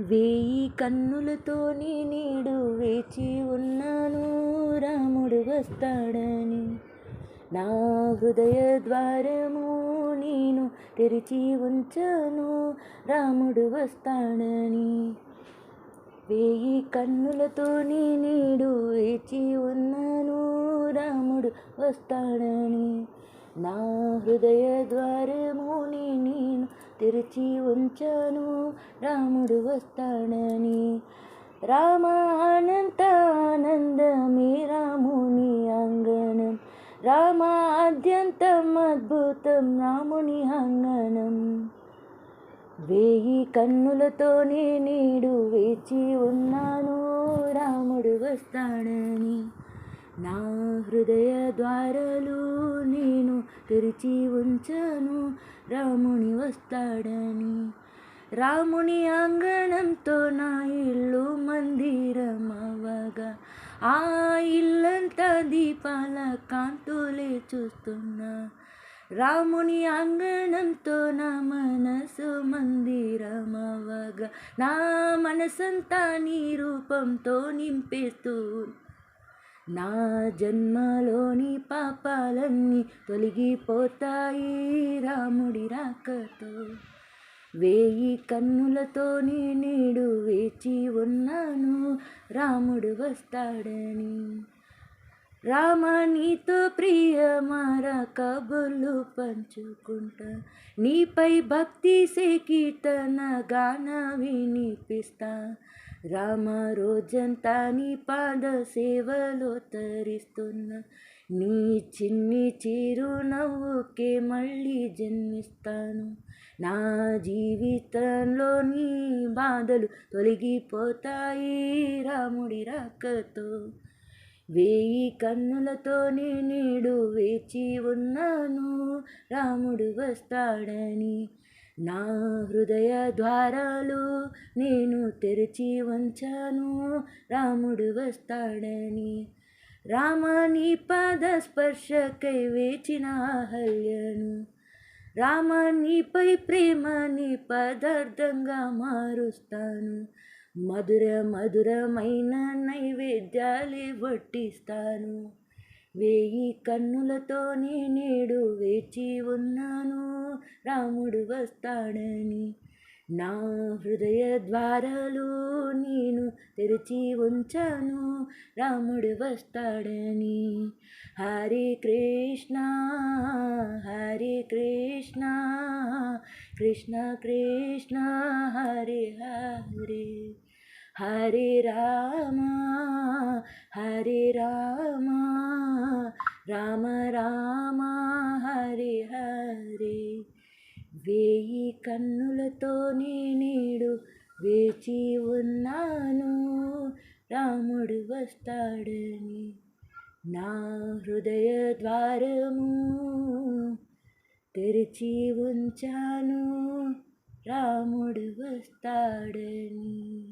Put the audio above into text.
వేయి కన్నులతోని నీడు వేచి ఉన్నాను రాముడు వస్తాడని. నా హృదయ ద్వారము నేను తెరిచి ఉంచాను రాముడు వస్తాడని. వేయి కన్నులతోని నీడు వేచి ఉన్నాను రాముడు వస్తాడని. నా హృదయ ద్వారము నేను తెరిచి ఉంచాను. రాముడు వస్తాడని. రామ అనంత ఆనందమే రాముని అంగనం రామ అత్యంతం అద్భుతం రాముని అంగనం వేయి కన్నులతోనే నేడు వేచి ఉన్నాను. రాముడు వస్తాడని నా హృదయ ద్వారాలు తెరిచి ఉంచాను. రాముని వస్తాడని. రాముని అంగణంతో నా ఇల్లు మందిరం అవగా ఆ ఇల్లంతా దీపాల కాంతులే చూస్తున్నా. రాముని అంగణంతో నా మనసు మందిరమవగా. నా మనసంతా నీ రూపంతో నింపేస్తూ నా జన్మలోని పాపాలన్నీ తొలగిపోతాయి రాముడి రాకతో. వేయి కన్నులతో నేడు వేచి ఉన్నాను రాముడు వస్తాడని. రామ నీతో ప్రియమార కబుర్లు పంచుకుంటా. నీపై భక్తి సే కీర్తన గాన వినిపిస్తా. రామ రోజంతా నీ పాద సేవలో తరిస్తున్నా. నీ చిన్ని చిరునవ్వుకే మళ్ళీ జన్మిస్తాను. నా జీవితంలో నీ బాధలు తొలగిపోతాయి రాముడి రాకతో. వేయి కన్నులతో నేడు వేచి ఉన్నాను. రాముడు వస్తాడని నా హృదయ ద్వారాలు నేను తెరిచి వంచాను. రాముడు వస్తాడని రామాని పాద స్పర్శకై వేచిన అహల్యను. రామానిపై ప్రేమని పదార్థంగా మారుస్తాను. మధుర మధురమైన నైవేద్యాలే వడ్డిస్తాను. వేయి కన్నులతోనే నేడు వేచి ఉన్నాను. రాముడు వస్తాడని నా హృదయ ద్వారాలు నేను తెరిచి ఉంచాను. రాముడు వస్తాడని హరే కృష్ణ హరే కృష్ణ కృష్ణ కృష్ణ హరే హరి రామ హరి రామ రామ రామ హరి హరే. వేయి కన్నులతోనే నేడు వేచి ఉన్నాను రాముడు వస్తాడని. నా హృదయ ద్వారము తెరిచి ఉంచాను రాముడు వస్తాడని.